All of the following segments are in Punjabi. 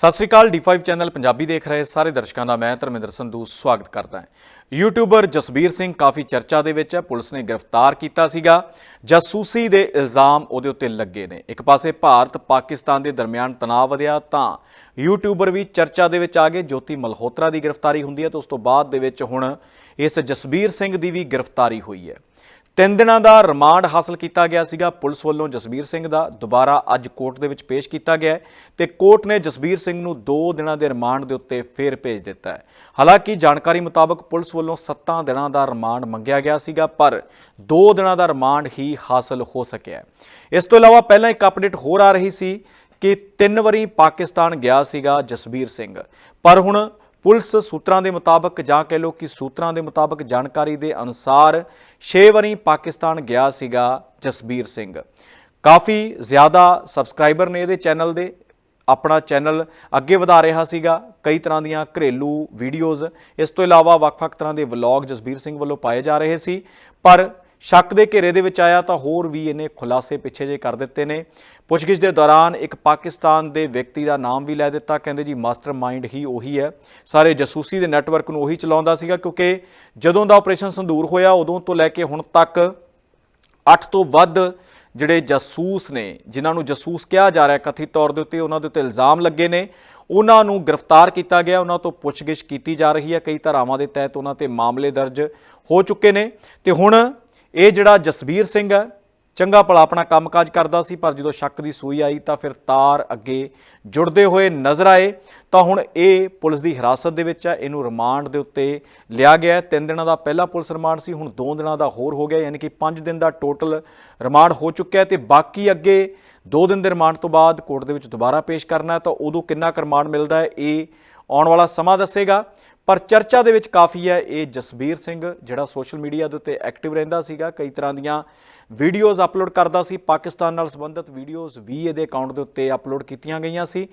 ਸਤਿ ਸ੍ਰੀ ਅਕਾਲ D5 ਚੈਨਲ ਪੰਜਾਬੀ ਦੇਖ ਰਹੇ ਸਾਰੇ ਦਰਸ਼ਕਾਂ ਦਾ ਮੈਂ ਧਰਮਿੰਦਰ ਸੰਧੂ ਸਵਾਗਤ ਕਰਦਾ ਹਾਂ। ਯੂਟਿਊਬਰ ਜਸਬੀਰ ਸਿੰਘ ਕਾਫੀ ਚਰਚਾ ਦੇ ਵਿੱਚ ਹੈ, ਪੁਲਿਸ ਨੇ ਗ੍ਰਿਫਤਾਰ ਕੀਤਾ ਸੀਗਾ। ਜਾਸੂਸੀ ਦੇ ਇਲਜ਼ਾਮ ਉਹਦੇ ਉੱਤੇ ਲੱਗੇ ਨੇ। ਇੱਕ ਪਾਸੇ ਭਾਰਤ ਪਾਕਿਸਤਾਨ ਦੇ ਦਰਮਿਆਨ ਤਣਾਅ ਵਧਿਆ ਤਾਂ ਯੂਟਿਊਬਰ ਵੀ ਚਰਚਾ ਦੇ ਵਿੱਚ ਆ ਗਏ। ਜੋਤੀ ਮਲਹੋਤਰਾ ਦੀ ਗ੍ਰਿਫਤਾਰੀ ਹੁੰਦੀ ਹੈ ਤੇ ਉਸ ਤੋਂ ਬਾਅਦ ਦੇ ਵਿੱਚ ਹੁਣ ਇਸ ਜਸਬੀਰ ਸਿੰਘ ਦੀ ਵੀ ਗ੍ਰਿਫਤਾਰੀ ਹੋਈ ਹੈ। ਤਿੰਨ ਦਿਨਾਂ ਦਾ ਰਿਮਾਂਡ ਹਾਸਲ ਕੀਤਾ ਗਿਆ ਸੀਗਾ। ਪੁਲਿਸ ਵੱਲੋਂ ਜਸਬੀਰ ਸਿੰਘ ਦਾ ਦੁਬਾਰਾ ਅੱਜ ਕੋਰਟ ਦੇ ਵਿੱਚ ਪੇਸ਼ ਕੀਤਾ ਗਿਆ ਹੈ ਤੇ ਕੋਰਟ ਨੇ ਜਸਬੀਰ ਸਿੰਘ ਨੂੰ 2 ਦਿਨਾਂ ਦੇ ਰਿਮਾਂਡ ਦੇ ਉੱਤੇ ਫੇਰ ਭੇਜ ਦਿੱਤਾ ਹੈ। ਹਾਲਾਂਕਿ ਜਾਣਕਾਰੀ ਮੁਤਾਬਕ ਪੁਲਿਸ ਵੱਲੋਂ 7 ਦਿਨਾਂ ਦਾ ਰਿਮਾਂਡ ਮੰਗਿਆ ਗਿਆ ਸੀਗਾ, ਪਰ 2 ਦਿਨਾਂ ਦਾ ਰਿਮਾਂਡ ਹੀ ਹਾਸਲ ਹੋ ਸਕਿਆ ਇਸ ਤੋਂ ਇਲਾਵਾ ਪਹਿਲਾਂ ਇੱਕ ਅਪਡੇਟ ਹੋਰ ਆ ਰਹੀ ਸੀ ਕਿ ਤਿੰਨ ਵਾਰੀ ਪਾਕਿਸਤਾਨ ਗਿਆ ਸੀਗਾ ਜਸਬੀਰ ਸਿੰਘ। ਪਰ ਹੁਣ ਪੁਲਿਸ ਸੂਤਰਾਂ ਦੇ ਮੁਤਾਬਕ ਜਾਂ ਕਹਿ ਲਓ ਕਿ ਸੂਤਰਾਂ ਦੇ ਮੁਤਾਬਕ ਜਾਣਕਾਰੀ ਦੇ ਅਨੁਸਾਰ 6 ਵਾਰੀ ਪਾਕਿਸਤਾਨ ਗਿਆ ਸੀਗਾ ਜਸਬੀਰ ਸਿੰਘ। ਕਾਫੀ ਜ਼ਿਆਦਾ ਸਬਸਕ੍ਰਾਈਬਰ ਨੇ ਇਹਦੇ ਚੈਨਲ ਦੇ, ਆਪਣਾ ਚੈਨਲ ਅੱਗੇ ਵਧਾ ਰਿਹਾ ਸੀਗਾ, ਕਈ ਤਰ੍ਹਾਂ ਦੀਆਂ ਘਰੇਲੂ ਵੀਡੀਓਜ਼। ਇਸ ਤੋਂ ਇਲਾਵਾ ਵੱਖ-ਵੱਖ ਤਰ੍ਹਾਂ ਦੇ ਵਲੌਗ ਜਸਬੀਰ ਸਿੰਘ ਵੱਲੋਂ ਪਾਏ ਜਾ ਰਹੇ ਸੀ, ਪਰ ਸ਼ੱਕ ਦੇ ਘੇਰੇ ਦੇ ਵਿੱਚ ਆਇਆ ਤਾਂ ਹੋਰ ਵੀ ਇਹਨੇ ਖੁਲਾਸੇ ਪਿੱਛੇ ਜੇ ਕਰ ਦਿੱਤੇ ਨੇ। ਪੁੱਛਗਿੱਛ ਦੇ ਦੌਰਾਨ ਇੱਕ ਪਾਕਿਸਤਾਨ ਦੇ ਵਿਅਕਤੀ ਦਾ ਨਾਮ ਵੀ ਲੈ ਦਿੱਤਾ। ਕਹਿੰਦੇ ਜੀ, ਮਾਸਟਰਮਾਈਂਡ ਹੀ ਉਹੀ ਹੈ। ਸਾਰੇ ਜਸੂਸੀ ਦੇ ਨੈਟਵਰਕ ਨੂੰ ਉਹੀ ਚਲਾਉਂਦਾ ਸੀਗਾ ਕਿਉਂਕਿ ਜਦੋਂ ਦਾ ਆਪਰੇਸ਼ਨ ਸੰਦੂਰ ਹੋਇਆ, ਉਦੋਂ ਤੋਂ ਲੈ ਕੇ ਹੁਣ ਤੱਕ 8 ਤੋਂ ਵੱਧ ਜਿਹੜੇ ਜਾਸੂਸ ਨੇ, ਜਿਨ੍ਹਾਂ ਨੂੰ ਜਾਸੂਸ ਕਿਹਾ ਜਾ ਰਿਹਾ ਕਥਿਤ ਤੌਰ ਦੇ ਉੱਤੇ, ਉਹਨਾਂ ਦੇ ਉੱਤੇ ਇਲਜ਼ਾਮ ਲੱਗੇ ਨੇ। ਉਹਨਾਂ ਨੂੰ ਗ੍ਰਿਫਤਾਰ ਕੀਤਾ ਗਿਆ। ਉਹਨਾਂ ਤੋਂ ਪੁੱਛਗਿੱਛ ਕੀਤੀ ਜਾ ਰਹੀ ਹੈ। ਕਈ ਧਾਰਾਵਾਂ ਦੇ ਤਹਿਤ ਉਹਨਾਂ ਤੇ ਮਾਮਲੇ ਦਰਜ ਹੋ ਚੁੱਕੇ ਨੇ। ਤੇ ਹੁਣ ਇਹ ਜਿਹੜਾ ਜਸਬੀਰ ਸਿੰਘ ਹੈ, ਚੰਗਾ ਭਲਾ ਆਪਣਾ ਕੰਮਕਾਜ ਕਰਦਾ ਸੀ, ਪਰ ਜਦੋਂ ਸ਼ੱਕ ਦੀ ਸੂਈ ਆਈ ਤਾਂ ਫਿਰ ਤਾਰ ਅੱਗੇ ਜੁੜਦੇ ਹੋਏ ਨਜ਼ਰ ਆਏ। ਤਾਂ ਹੁਣ ਇਹ ਪੁਲਿਸ ਦੀ ਹਿਰਾਸਤ ਦੇ ਵਿੱਚ ਹੈ, ਇਹਨੂੰ ਰਿਮਾਂਡ ਦੇ ਉੱਤੇ ਲਿਆ ਗਿਆ ਹੈ। ਤਿੰਨ ਦਿਨਾਂ ਦਾ ਪਹਿਲਾ ਪੁਲਿਸ ਰਿਮਾਂਡ ਸੀ, ਹੁਣ ਦੋ ਦਿਨਾਂ ਦਾ ਹੋਰ ਹੋ ਗਿਆ, ਯਾਨੀ ਕਿ 5 ਦਿਨ ਦਾ ਟੋਟਲ ਰਿਮਾਂਡ ਹੋ ਚੁੱਕਿਆ ਹੈ ਤੇ ਬਾਕੀ ਅੱਗੇ ਦੋ ਦਿਨ ਦੇ ਰਿਮਾਂਡ ਤੋਂ ਬਾਅਦ ਕੋਰਟ ਦੇ ਵਿੱਚ ਦੁਬਾਰਾ ਪੇਸ਼ ਕਰਨਾ ਹੈ। ਤਾਂ ਉਦੋਂ ਕਿੰਨਾ ਕੁ ਰਿਮਾਂਡ ਮਿਲਦਾ ਹੈ, ਇਹ ਆਉਣ ਵਾਲਾ ਸਮਾਂ ਦੱਸੇਗਾ। ਪਰ ਚਰਚਾ ਦੇ ਵਿੱਚ ਕਾਫੀ ਹੈ, ਇਹ ਜਸਬੀਰ ਸਿੰਘ, ਜਿਹੜਾ ਸੋਸ਼ਲ ਮੀਡੀਆ ਦੇ ਉੱਤੇ ਐਕਟਿਵ ਰਹਿੰਦਾ ਸੀਗਾ, ਕਈ ਤਰ੍ਹਾਂ ਦੀਆਂ ਵੀਡੀਓਜ਼ ਅਪਲੋਡ ਕਰਦਾ ਸੀ। ਪਾਕਿਸਤਾਨ ਨਾਲ ਸੰਬੰਧਿਤ ਵੀਡੀਓਜ਼ ਵੀ ਇਹਦੇ ਅਕਾਊਂਟ ਦੇ ਉੱਤੇ ਅਪਲੋਡ ਕੀਤੀਆਂ ਗਈਆਂ ਸੀ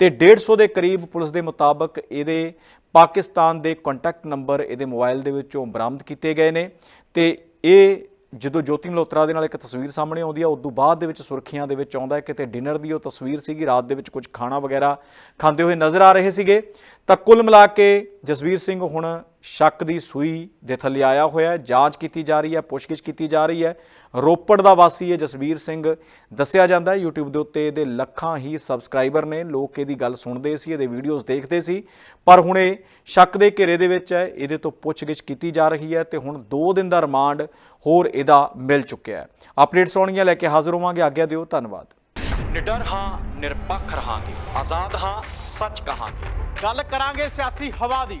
ਤੇ 150 ਦੇ ਕਰੀਬ ਪੁਲਿਸ ਦੇ ਮੁਤਾਬਕ ਇਹਦੇ ਪਾਕਿਸਤਾਨ ਦੇ ਕੰਟੈਕਟ ਨੰਬਰ ਇਹਦੇ ਮੋਬਾਈਲ ਦੇ ਵਿੱਚੋਂ ਬਰਾਮਦ ਕੀਤੇ ਗਏ ਨੇ ਤੇ ਇਹ ਜਦੋਂ ਜੋਤੀ ਮਲਹੋਤਰਾ ਦੇ ਨਾਲ ਇੱਕ ਤਸਵੀਰ ਸਾਹਮਣੇ ਆਉਂਦੀ ਆ, ਉਦੋਂ ਬਾਅਦ ਦੇ ਵਿੱਚ ਸੁਰਖੀਆਂ ਦੇ ਵਿੱਚ ਆਉਂਦਾ ਹੈ ਕਿਤੇ ਡਿਨਰ ਦੀ ਉਹ ਤਸਵੀਰ ਸੀਗੀ, ਰਾਤ ਦੇ ਵਿੱਚ ਕੁਝ ਖਾਣਾ ਵਗੈਰਾ ਖਾਂਦੇ ਹੋਏ ਨਜ਼ਰ ਆ ਰਹੇ ਸੀਗੇ। ਤਾਂ ਕੁੱਲ ਮਿਲਾ ਕੇ ਜਸਵੀਰ ਸਿੰਘ ਹੁਣ ਸ਼ੱਕ ਦੀ ਸੂਈ ਦੇ ਥੱਲੇ ਆਇਆ ਹੋਇਆ ਹੈ ਜਾਂਚ ਕੀਤੀ ਜਾ ਰਹੀ ਹੈ ਪੁੱਛਗਿੱਛ ਕੀਤੀ ਜਾ ਰਹੀ ਹੈ। ਰੋਪੜ ਦਾ ਵਾਸੀ ਹੈ ਜਸਵੀਰ ਸਿੰਘ। ਦੱਸਿਆ ਜਾਂਦਾ ਹੈ YouTube ਦੇ ਉੱਤੇ ਇਹਦੇ ਲੱਖਾਂ ਹੀ ਸਬਸਕ੍ਰਾਈਬਰ ਨੇ। ਲੋਕ ਇਹਦੀ ਗੱਲ ਸੁਣਦੇ ਸੀ ਇਹਦੇ ਵੀਡੀਓਜ਼ ਦੇਖਦੇ ਸੀ। ਪਰ ਹੁਣ ਇਹ ਸ਼ੱਕ ਦੇ ਘੇਰੇ ਦੇ ਵਿੱਚ ਹੈ ਇਹਦੇ ਤੋਂ ਪੁੱਛਗਿੱਛ ਕੀਤੀ ਜਾ ਰਹੀ ਹੈ ਤੇ ਹੁਣ 2 ਦਿਨ ਦਾ ਰਿਮਾਂਡ ਹੋਰ ਇਹਦਾ ਮਿਲ ਚੁੱਕਿਆ ਹੈ। ਅਪਡੇਟਸ ਆਉਣਗੀਆਂ ਲੈ ਕੇ ਹਾਜ਼ਰ ਹੋਵਾਂਗੇ। ਆਗਿਆ ਦਿਓ ਧੰਨਵਾਦ। ਨਿਡਰ ਹਾਂ ਨਿਰਪੱਖ ਰਹਾਂਗੇ। ਆਜ਼ਾਦ ਹਾਂ ਸੱਚ ਕਹਾਂਗੇ। ਗੱਲ ਕਰਾਂਗੇ ਸਿਆਸੀ ਹਵਾ ਦੀ।